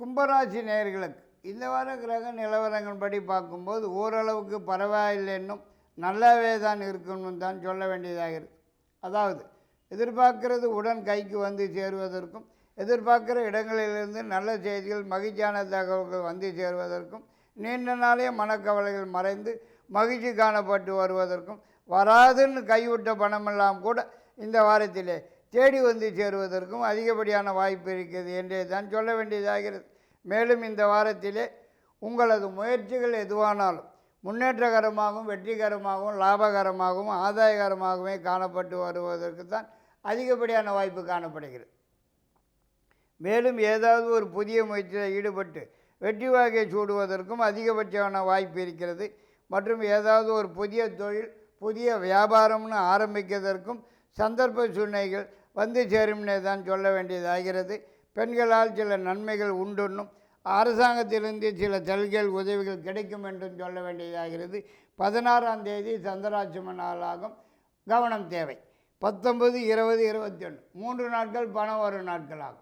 கும்பராசி நேயர்களுக்கு இந்த வார கிரக நிலவரங்கள் படி பார்க்கும்போது ஓரளவுக்கு பரவாயில்லைன்னும் நல்லாவே தான் இருக்கணும்னு தான் சொல்ல வேண்டியதாகிறது அதாவது எதிர்பார்க்கிறது உடன் கைக்கு வந்து சேருவதற்கும் எதிர்பார்க்குற இடங்களிலிருந்து நல்ல செய்திகள் மகிழ்ச்சியான தகவல்கள் வந்து சேருவதற்கும் நீண்ட நாளே மனக்கவலைகள் மறைந்து மகிழ்ச்சி காணப்பட்டு வருவதற்கும் வராதுன்னு கைவிட்ட பணமெல்லாம் கூட இந்த வாரத்திலே தேடி வந்து சேருவதற்கும் அதிகப்படியான வாய்ப்பு இருக்கிறது என்றே தான் சொல்ல வேண்டியதாகிறது. மேலும் இந்த வாரத்திலே உங்களது முயற்சிகள் எதுவானாலும் முன்னேற்றகரமாகவும் வெற்றிகரமாகவும் லாபகரமாகவும் ஆதாயகரமாகவே காணப்பட்டு வருவதற்கு தான் அதிகப்படியான வாய்ப்பு காணப்படுகிறது. மேலும் ஏதாவது ஒரு புதிய முயற்சியில் ஈடுபட்டு வெற்றி வாகை சூடுவதற்கும் அதிகபட்சமான வாய்ப்பு இருக்கிறது. மற்றும் ஏதாவது ஒரு புதிய தொழில் புதிய வியாபாரம்னு ஆரம்பிக்கிறதற்கும் சந்தர்ப்ப சூழ்நிலைகள் வந்து சேரும்னே தான் சொல்ல வேண்டியதாகிறது. பெண்களால் சில நன்மைகள் உண்டுன்னும் அரசாங்கத்திலிருந்து சில சலுகைகள் உதவிகள் கிடைக்கும் என்றும் சொல்ல வேண்டியதாகிறது. பதினாறாம் தேதி சந்திராட்சம நாளாகும். கவனம் தேவை. பத்தொன்பது இருபது இருபத்தி ஒன்று மூன்று நாட்கள் பணம் வரும் நாட்களாகும்.